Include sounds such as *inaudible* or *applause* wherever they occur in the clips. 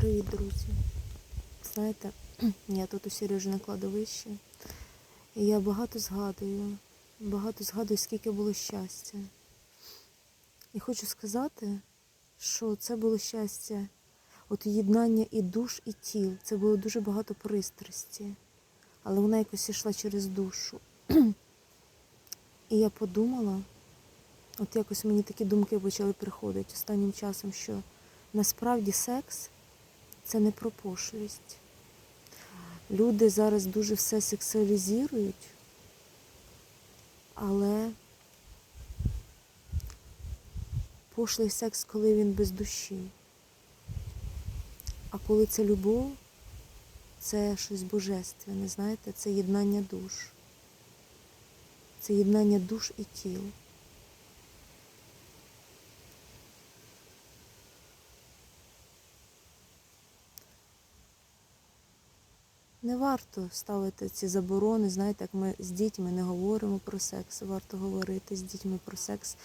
Привіт, друзі. Знаєте, *clears throat* я тут у Сережі на кладовищі, і я багато згадую, багато згадую, скільки було щастя. І хочу сказати, що це було щастя, от єднання і душ, і тіл. Це було дуже багато пристрасті, але вона якось йшла через душу. *clears throat* І я подумала, от якось мені такі думки почали приходити останнім часом, що насправді секс це не про пошлість. Люди зараз дуже все сексуалізують, але пошлий секс, коли він без душі. А коли це любов, це щось божественне, знаєте, це єднання душ. Це єднання душ і тіл. Не варто ставити ці заборони, знаєте, як ми з дітьми не говоримо про секс, варто говорити з дітьми про секс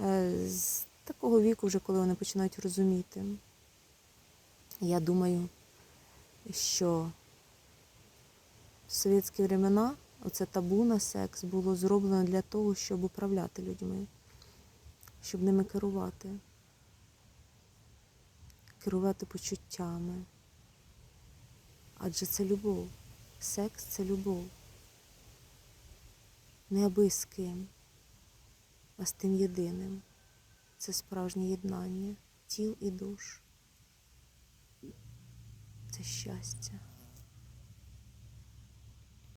е, з такого віку, вже коли вони починають розуміти. Я думаю, що в совєтські времена оце табу на секс було зроблено для того, щоб управляти людьми, щоб ними керувати, керувати почуттями. Адже це любов. Секс це любов. Не аби з ким, а з тим єдиним. Це справжнє єднання тіл і душ. Це щастя.